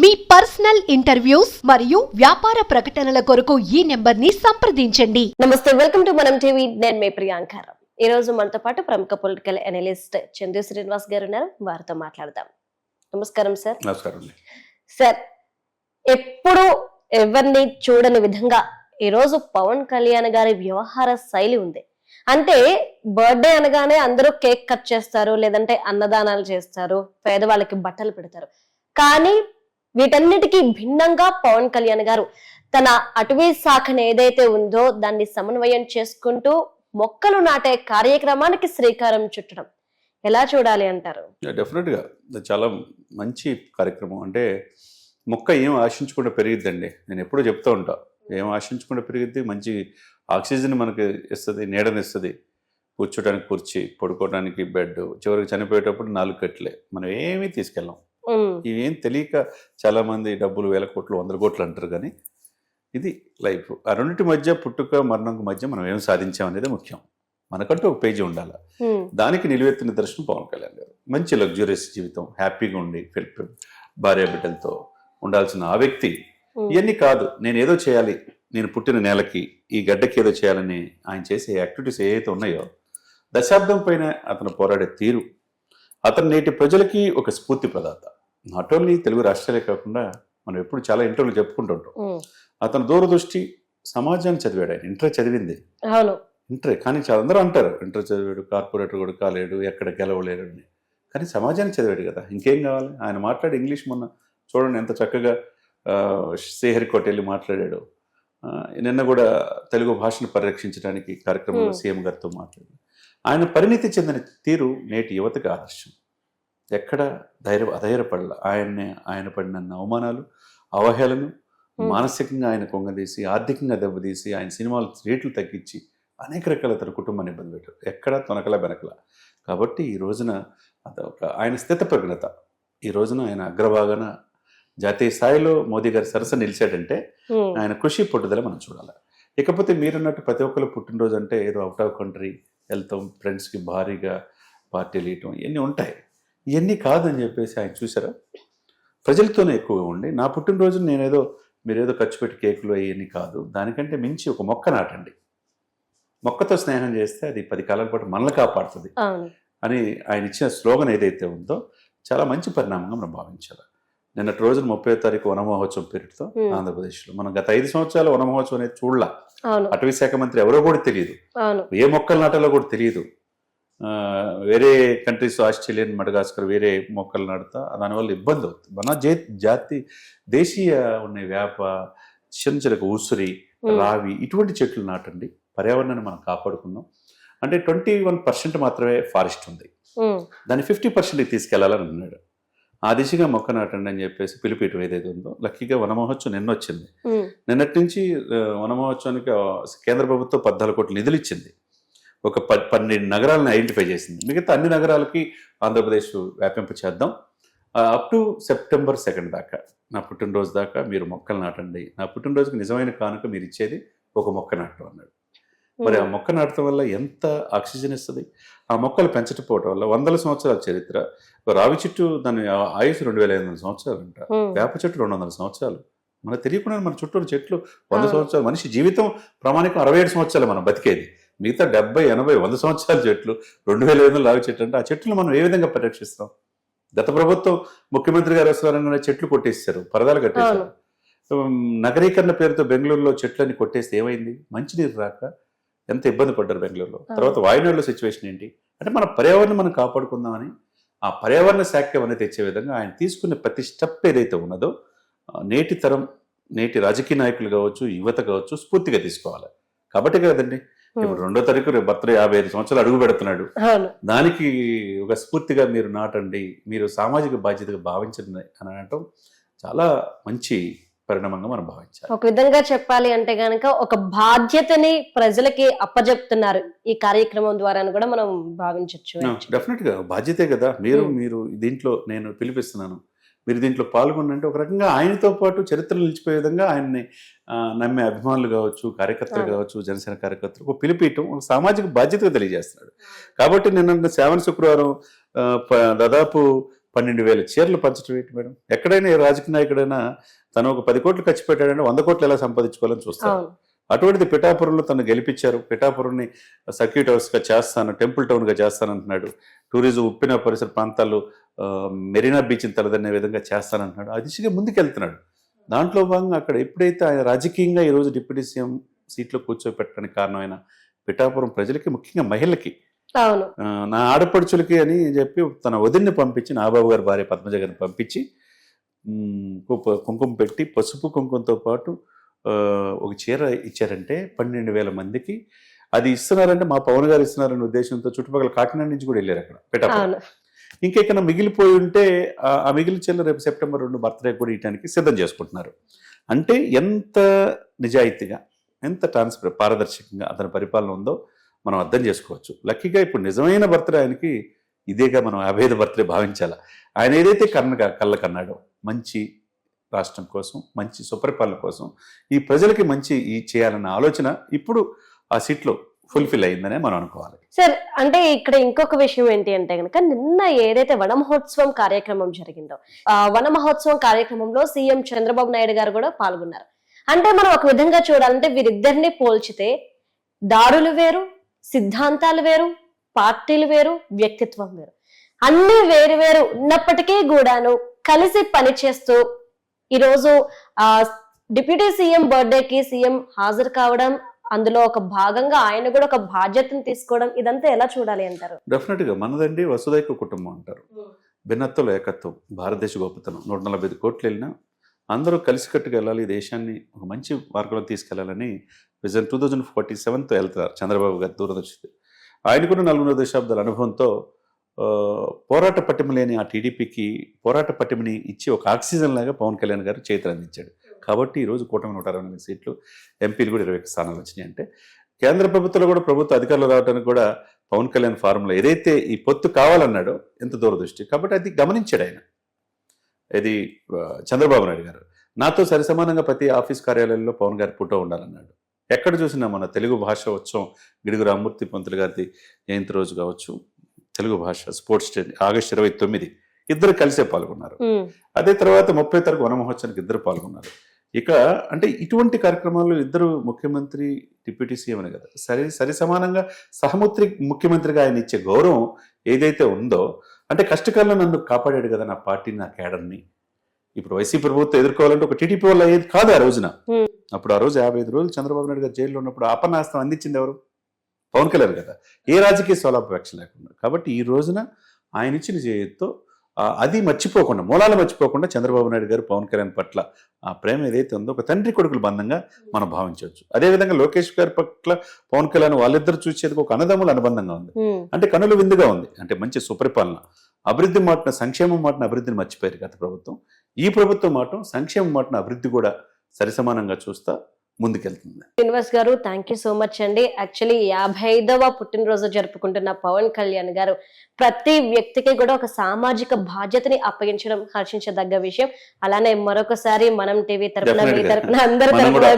మీ personal interviews మరియు వ్యాపార ప్రకటనల కొరకు ఈ నెంబర్ని సంప్రదించండి. నమస్తే వెల్కమ్ టు మనం టీవీ. నేను మీ ప్రియాంకారం ఈ రోజు మనతో పాటు ప్రముఖ పొలిటికల్ అనలిస్ట్ చందు శ్రీనివాస్ గారు ఉన్నారు. వారితో మాట్లాడదాం. నమస్కారం సార్. నమస్కారం సార్ ఎప్పుడు ఎవరిని చూడని విధంగా ఈ రోజు పవన్ కళ్యాణ్ గారి వ్యవహార శైలి ఉంది. అంటే బర్త్డే అనగానే అందరూ కేక్ కట్ చేస్తారు లేదంటే అన్నదానాలు చేస్తారు పేదవాళ్ళకి బట్టలు పెడతారు. కానీ వీటన్నిటికీ భిన్నంగా పవన్ కళ్యాణ్ గారు తన అటవీ శాఖను ఏదైతే ఉందో దాన్ని సమన్వయం చేసుకుంటూ మొక్కలు నాటే కార్యక్రమానికి శ్రీకారం చుట్టడం. ఎలా చూడాలి అంటారు? డెఫినెట్గా చాలా మంచి కార్యక్రమం. అంటే మొక్క ఏం ఆశించకుండా పెరిగిద్దండి. నేను ఎప్పుడూ చెప్తూ ఉంటా. ఏం ఆశించకుండా పెరిగిద్ది? మంచి ఆక్సిజన్ మనకి ఇస్తుంది నీడనిస్తుంది కూర్చోడానికి కుర్చీ పడుకోవడానికి బెడ్ చివరికి చనిపోయేటప్పుడు నాలుగు కట్లే మనం ఏమీ తీసుకెళ్ళాం. ఇవేం తెలియక చాలామంది డబ్బులు వేల కోట్లు వందల కోట్లు అంటారు కానీ ఇది లైఫ్. ఆ రెండింటి మధ్య పుట్టుక మరణం మధ్య మనం ఏం సాధించాం అనేది ముఖ్యం. మనకంటూ ఒక పేజీ ఉండాలి. దానికి నిలువెత్తిన దర్శనం పవన్ కళ్యాణ్ గారు. మంచి లగ్జూరియస్ జీవితం హ్యాపీగా ఉండి భార్య బిడ్డలతో ఉండాల్సిన ఆ వ్యక్తి ఇవన్నీ కాదు నేను ఏదో చేయాలి నేను పుట్టిన నేలకి ఈ గడ్డకి ఏదో చేయాలని ఆయన చేసే యాక్టివిటీస్ ఏవైతే ఉన్నాయో దశాబ్దం పైన అతను పోరాడే తీరు అతను నేటి ప్రజలకి ఒక స్ఫూర్తి ప్రదాత. నాట్ ఓన్లీ తెలుగు రాష్ట్రాలే కాకుండా మనం ఎప్పుడు చాలా ఇంటర్వ్యూలు చెప్పుకుంటుంటాం. అతను దూరదృష్టి సమాజాన్ని చదివాడు ఆయన. ఇంటర్ చదివింది. అవును. ఇంటర్ కానీ చాలా అందరూ అంటారు ఇంటర్ చదివాడు కార్పొరేటర్ కూడా కాలేడు ఎక్కడ గెలవలేడు అని. కానీ సమాజానికి చదివాడు కదా. ఇంకేం కావాలి? ఆయన మాట్లాడి ఇంగ్లీష్ మొన్న చూడండి ఎంత చక్కగా శ్రీహరికోట వెళ్ళి మాట్లాడాడు. నిన్న కూడా తెలుగు భాషను పరిరక్షించడానికి కార్యక్రమంలో. సీఎం గారితో మాట్లాడాడు. ఆయన పరిణితి చెందిన తీరు నేటి యువతకి ఆదర్శం. ఎక్కడ ధైర్య అధైర్యపడాల. ఆయన్ని ఆయన పడిన అవమానాలు అవహేళను. మానసికంగా ఆయన కొంగదీసి ఆర్థికంగా దెబ్బతీసి ఆయన సినిమాలు రేట్లు తగ్గించి అనేక రకాల తన కుటుంబాన్ని ఇబ్బంది పెట్టారు. ఎక్కడ తొనకల బెనకల. కాబట్టి ఈ రోజున అదొక ఆయన స్థితప్రజ్ఞత ఈ రోజున ఆయన అగ్రభాగాన జాతీయ స్థాయిలో మోదీ గారి సరస నిలిచాడంటే ఆయన కృషి పట్టుదల మనం చూడాలి. ఇకపోతే మీరన్నట్టు ప్రతి ఒక్కరు పుట్టినరోజు అంటే ఏదో అవుట్ ఆఫ్ కంట్రీ వెళ్తాం ఫ్రెండ్స్కి భారీగా పార్టీలు ఇవ్వటం ఇవన్నీ ఉంటాయి. ఇవన్నీ కాదని చెప్పేసి ఆయన చూసారా ప్రజలతోనే ఎక్కువగా ఉండి. నా పుట్టినరోజు నేనేదో మీరేదో ఖర్చు పెట్టి కేకులు అవన్నీ కాదు. దానికంటే మించి ఒక మొక్క నాటండి. మొక్కతో స్నేహం చేస్తే అది పది కాలాల పాటు మనల్ని కాపాడుతుంది అని ఆయన ఇచ్చిన స్లోగన్ ఏదైతే ఉందో చాలా మంచి పరిణామంగా మనం భావించాలి. నిన్నటి రోజున ముప్పై తారీఖు వన మహోత్సవం పేరుతో. ఆంధ్రప్రదేశ్లో. మనం గత ఐదు సంవత్సరాలు వన మహోత్సవం అనేది చూడలా. అటవీ శాఖ మంత్రి ఎవరో కూడా తెలియదు. ఏ మొక్కలు నాటాలో కూడా తెలియదు. వేరే కంట్రీస్ ఆస్ట్రేలియన్ మడగాస్కర్ వేరే మొక్కలు నాటుతా దానివల్ల ఇబ్బంది అవుతుంది. మన జే జాతి దేశీయ ఉన్న వేప చిన్న చిన్న ఉసిరి రావి ఇటువంటి చెట్లు నాటండి. పర్యావరణాన్ని మనం కాపాడుకుందాం. అంటే ట్వంటీ వన్ పర్సెంట్ మాత్రమే ఫారెస్ట్ ఉంది. దాన్ని ఫిఫ్టీ పర్సెంట్కి తీసుకెళ్ళాలని అన్నాడు. ఆ దిశగా మొక్క నాటండి అని చెప్పేసి పిలిపియటం ఏదైతే ఉందో లక్కీగా వనమహోత్సవం నిన్న వచ్చింది. నిన్నటి నుంచి వనమహోత్సవానికి కేంద్ర ప్రభుత్వం పద్నాలుగు కోట్ల నిధులు ఇచ్చింది. ఒక ప పన్నెండు నగరాలను ఐడెంటిఫై చేసింది. మిగతా అన్ని నగరాలకి ఆంధ్రప్రదేశ్ వ్యాపింప చేద్దాం. అప్ టు సెప్టెంబర్ సెకండ్ దాకా నా పుట్టినరోజు దాకా మీరు మొక్కలు నాటండి. నా పుట్టినరోజుకి నిజమైన కానుక మీరు ఇచ్చేది ఒక మొక్క నాటడం అన్నాడు. మరి ఆ మొక్క నాటడం వల్ల ఎంత ఆక్సిజన్ ఇస్తుంది? ఆ మొక్కలు పెంచకపోవడం వల్ల వందల సంవత్సరాల చరిత్ర. ఒక రావి చెట్టు దాని ఆయుష్ రెండు వేల ఐదు వందల సంవత్సరాలు అంట. వేప చెట్టు రెండు వందల సంవత్సరాలు. మనకు తెలియకుండా మన చుట్టూ చెట్లు వంద. సంవత్సరాలు. మనిషి జీవితం ప్రామాణికం అరవై ఏడు సంవత్సరాలు మనం బతికేది. మిగతా డెబ్బై ఎనభై వంద సంవత్సరాల చెట్లు రెండు వేల ఐదు లావి చెట్లు అంటే ఆ చెట్లు మనం ఏ విధంగా పరిరక్షిస్తాం? గత ప్రభుత్వం ముఖ్యమంత్రి గారు వస్తారనగానే చెట్లు కొట్టేస్తారు పరదాలు కట్టేశారు. నగరీకరణ పేరుతో బెంగళూరులో చెట్లని కొట్టేస్తే ఏమైంది? మంచినీరు రాక ఎంత ఇబ్బంది పడ్డారు బెంగళూరులో. తర్వాత వాయునాడులో సిచ్యువేషన్ ఏంటి? అంటే మన పర్యావరణం మనం కాపాడుకుందామని ఆ పర్యావరణ శాఖ అనేది తెచ్చే విధంగా ఆయన తీసుకునే ప్రతి స్టెప్ ఏదైతే ఉన్నదో నేటి తరం నేటి రాజకీయ నాయకులు కావచ్చు యువత కావచ్చు స్ఫూర్తిగా తీసుకోవాలి. కాబట్టి కదండి ఇప్పుడు రెండో తారీఖు రేపు బర్త్డే యాభై ఐదు సంవత్సరాలు అడుగు పెడుతున్నాడు. దానికి ఒక స్ఫూర్తిగా మీరు నాటండి మీరు సామాజిక బాధ్యతగా భావించండి అని అనటం చాలా మంచి పరిణామంగా మనం భావించాలి. ఒక విధంగా చెప్పాలి అంటే గనక ఒక బాధ్యతని ప్రజలకి అప్పజెప్తున్నారు ఈ కార్యక్రమం ద్వారా కూడా మనం భావించవచ్చు డెఫినెట్గా బాధ్యతే కదా. మీరు. మీరు దీంట్లో నేను పిలిపిస్తున్నాను. మీరు దీంట్లో పాల్గొనంటే ఒక రకంగా ఆయనతో పాటు చరిత్రలు నిలిచిపోయే విధంగా ఆయన్ని నమ్మే అభిమానులు కావచ్చు కార్యకర్తలు. కావచ్చు జనసేన కార్యకర్తలు ఒక పిలిపియటం ఒక సామాజిక బాధ్యతగా తెలియజేస్తున్నాడు. కాబట్టి నిన్న శ్రావణ శుక్రవారం దాదాపు పన్నెండు వేల చీరలు పంచడం ఏంటి మేడం? ఎక్కడైనా ఏ రాజకీయ నాయకుడైనా తను ఒక పది కోట్లు ఖర్చు పెట్టాడంటే వంద కోట్లు ఎలా సంపాదించుకోవాలని చూస్తారు. అవును. అటువంటిది పిఠాపురంలో తను గెలిపించారు. పిఠాపురంని సర్క్యూట్ హౌస్గా చేస్తాను టెంపుల్ టౌన్గా చేస్తానంటున్నాడు. టూరిజం ఉప్పిన పరిసర ప్రాంతాలు ఆ, మెరీనా బీచ్ని తలదన్నే విధంగా చేస్తానంటున్నాడు. ఆ దిశగా ముందుకెళ్తున్నాడు. దాంట్లో భాగంగా అక్కడ ఎప్పుడైతే ఆయన రాజకీయంగా ఈరోజు డిప్యూటీ సీఎం సీట్లో కూర్చోపెట్టడానికి కారణమైన పిఠాపురం ప్రజలకి ముఖ్యంగా మహిళలకి నా ఆడపడుచులకి అని చెప్పి తన వదిన్ని పంపించి నాబాబు గారి భార్య పద్మజ గారిని పంపించి కుంకుమ పెట్టి పసుపు కుంకుమతో పాటు ఒక చీర ఇచ్చారంటే పన్నెండు వేల మందికి అది ఇస్తున్నారంటే మా పవన్ గారు ఇస్తున్నారనే ఉద్దేశంతో చుట్టుపక్కల కాకినాడ నుంచి కూడా వెళ్ళారు అక్కడ పిఠాపురం. ఇంకెక్కడ మిగిలిపోయి ఉంటే ఆ- మిగిలి మిగిలిన చెల్లు రేపు సెప్టెంబర్ రెండు బర్త్డే కూడా ఇయటానికి సిద్ధం చేసుకుంటున్నారు. అంటే ఎంత నిజాయితీగా ఎంత ట్రాన్స్పర్ పారదర్శకంగా అతని పరిపాలన ఉందో మనం అర్థం చేసుకోవచ్చు. లక్కీగా ఇప్పుడు నిజమైన బర్త్డే ఆయనకి ఇదేగా మనం అభేద బర్త్డే భావించాలా? ఆయన ఏదైతే కన్న కళ్ళ కన్నాడో మంచి రాష్ట్రం కోసం మంచి సుపరిపాలన కోసం ఈ ప్రజలకి మంచి ఈ చేయాలన్న ఆలోచన ఇప్పుడు ఆ సీట్లో ఫుల్ఫిల్ అయిందనే మనం అనుకోవాలి. సార్ అంటే ఇక్కడ ఇంకొక విషయం ఏంటి అంటే కనుక నిన్న ఏదైతే వన మహోత్సవం కార్యక్రమం జరిగిందో వన మహోత్సవం కార్యక్రమంలో సీఎం చంద్రబాబు నాయుడు గారు కూడా పాల్గొన్నారు. అంటే మనం ఒక విధంగా చూడాలంటే వీరిద్దరిని పోల్చితే దారులు వేరు సిద్ధాంతాలు వేరు పార్టీలు వేరు వ్యక్తిత్వం వేరు. అన్ని వేరు వేరు ఉన్నప్పటికీ కూడాను కలిసి పనిచేస్తూ ఈరోజు ఆ డిప్యూటీ సీఎం బర్త్డేకి సీఎం హాజరు కావడం అందులో ఒక భాగంగా ఆయన కూడా ఒక బాధ్యతను తీసుకోవడం ఇదంతా ఎలా చూడాలి అంటారు? డెఫినెట్గా మనదండి వసుదైక కుటుంబం అంటారు. భిన్నత్వం ఏకత్వం భారతదేశ గొప్పతనం నూట నలభై ఐదు కోట్లు వెళ్ళినా అందరూ కలిసికట్టుగా వెళ్ళాలి ఈ దేశాన్ని ఒక మంచి మార్గంలో తీసుకెళ్ళాలని విజన్ టూ థౌజండ్ ఫార్టీ సెవెన్తో వెళ్తున్నారు చంద్రబాబు గారు దూరదర్శితే. ఆయన కూడా నలుగురు దశాబ్దాల అనుభవంతో పోరాట పటిమ లేని ఆ టీడీపీకి పోరాట పటిమని ఇచ్చి ఒక ఆక్సిజన్ లాగా పవన్ కళ్యాణ్ గారు చేతులు అందించాడు. కాబట్టి ఈరోజు కూటమి నూట అరవై నాలుగు సీట్లు ఎంపీలు కూడా ఇరవై స్థానాలు వచ్చినాయి. అంటే కేంద్ర ప్రభుత్వంలో కూడా ప్రభుత్వ అధికారులు రావడానికి కూడా పవన్ కళ్యాణ్ ఫార్ములా ఏదైతే ఈ పొత్తు కావాలన్నాడో ఎంత దూరదృష్టి? కాబట్టి అది గమనించాడు ఆయన. ఇది చంద్రబాబు నాయుడు గారు. నాతో సరిసమానంగా ప్రతి ఆఫీస్ కార్యాలయంలో పవన్ గారి ఫోటో ఉండాలన్నాడు. ఎక్కడ చూసినా మన తెలుగు భాష ఉత్సవం గిడుగు రామ్మూర్తి పంతులు గారిది జయంతి రోజు కావచ్చు తెలుగు భాష స్పోర్ట్స్ డే ఆగస్టు ఇరవై తొమ్మిది ఇద్దరు కలిసే పాల్గొన్నారు. అదే తర్వాత ముప్పై తరగతి వన మహోత్సవానికి ఇద్దరు పాల్గొన్నారు. ఇక అంటే ఇటువంటి కార్యక్రమాల్లో ఇద్దరు ముఖ్యమంత్రి డిప్యూటీ సీఎం అని కదా. సరి సరి సమానంగా సహముత్రి ముఖ్యమంత్రిగా ఆయన ఇచ్చే గౌరవం ఏదైతే ఉందో అంటే కష్టకాలంలో నన్ను కాపాడాడు కదా నా పార్టీ నా కేడర్ని ఇప్పుడు వైసీపీ ప్రభుత్వం ఎదుర్కోవాలంటే ఒక టీడీపీ వల్ల అయ్యేది కాదు ఆ రోజున. అప్పుడు ఆ రోజు యాభై ఐదు రోజులు చంద్రబాబు నాయుడు గారు జైల్లో ఉన్నప్పుడు ఆపన్నాస్తం అందించింది ఎవరు? పవన్ కళ్యాణ్ కదా. ఏ రాజకీయ స్వలాపేక్ష లేకుండా. కాబట్టి ఈ రోజున ఆయన ఇచ్చిన చేతితో అది మర్చిపోకుండా మూలాలు మర్చిపోకుండా చంద్రబాబు నాయుడు గారు పవన్ కళ్యాణ్ పట్ల ఆ ప్రేమ ఏదైతే ఉందో ఒక తండ్రి కొడుకుల బంధంగా మనం భావించవచ్చు. అదేవిధంగా లోకేష్ గారి పట్ల పవన్ కళ్యాణ్ వాళ్ళిద్దరు చూసేది ఒక అన్నదమ్ముల అనుబంధంగా ఉంది. అంటే కనులు విందుగా ఉంది. అంటే మంచి సుపరిపాలన. అభివృద్ధి మాటన సంక్షేమం మాటన అభివృద్ధిని మర్చిపోయారు గత ప్రభుత్వం. ఈ ప్రభుత్వం మాటం సంక్షేమం మాటన అభివృద్ధి కూడా సరిసమానంగా చూస్తా ముందుకెళ్తుంది. శ్రీనివాస్ గారు థ్యాంక్ యూ సో మచ్ అండి. యాక్చువల్లీ యాభై ఐదవ పుట్టినరోజు జరుపుకుంటున్న పవన్ కళ్యాణ్ గారు ప్రతి వ్యక్తికి కూడా ఒక సామాజిక బాధ్యతని అప్పగించడం హర్షించదగ్గ విషయం. అలానే మరొకసారి మనం టీవీ మీ. తరపున అందరి కూడా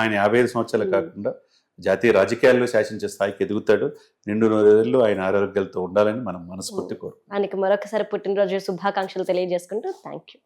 ఆయన యాభై ఐదు సంవత్సరాలు. కాకుండా జాతీయ రాజకీయాల్లో శాసించే స్థాయికి ఎదుగుతాడు. నిండు నూరేళ్ళు ఆయన ఆరోగ్యాలతో ఉండాలని మనం మనస్ఫూర్తి కోరు ఆయనకి మరొకసారి పుట్టినరోజు శుభాకాంక్షలు తెలియజేసుకుంటూ థ్యాంక్ యూ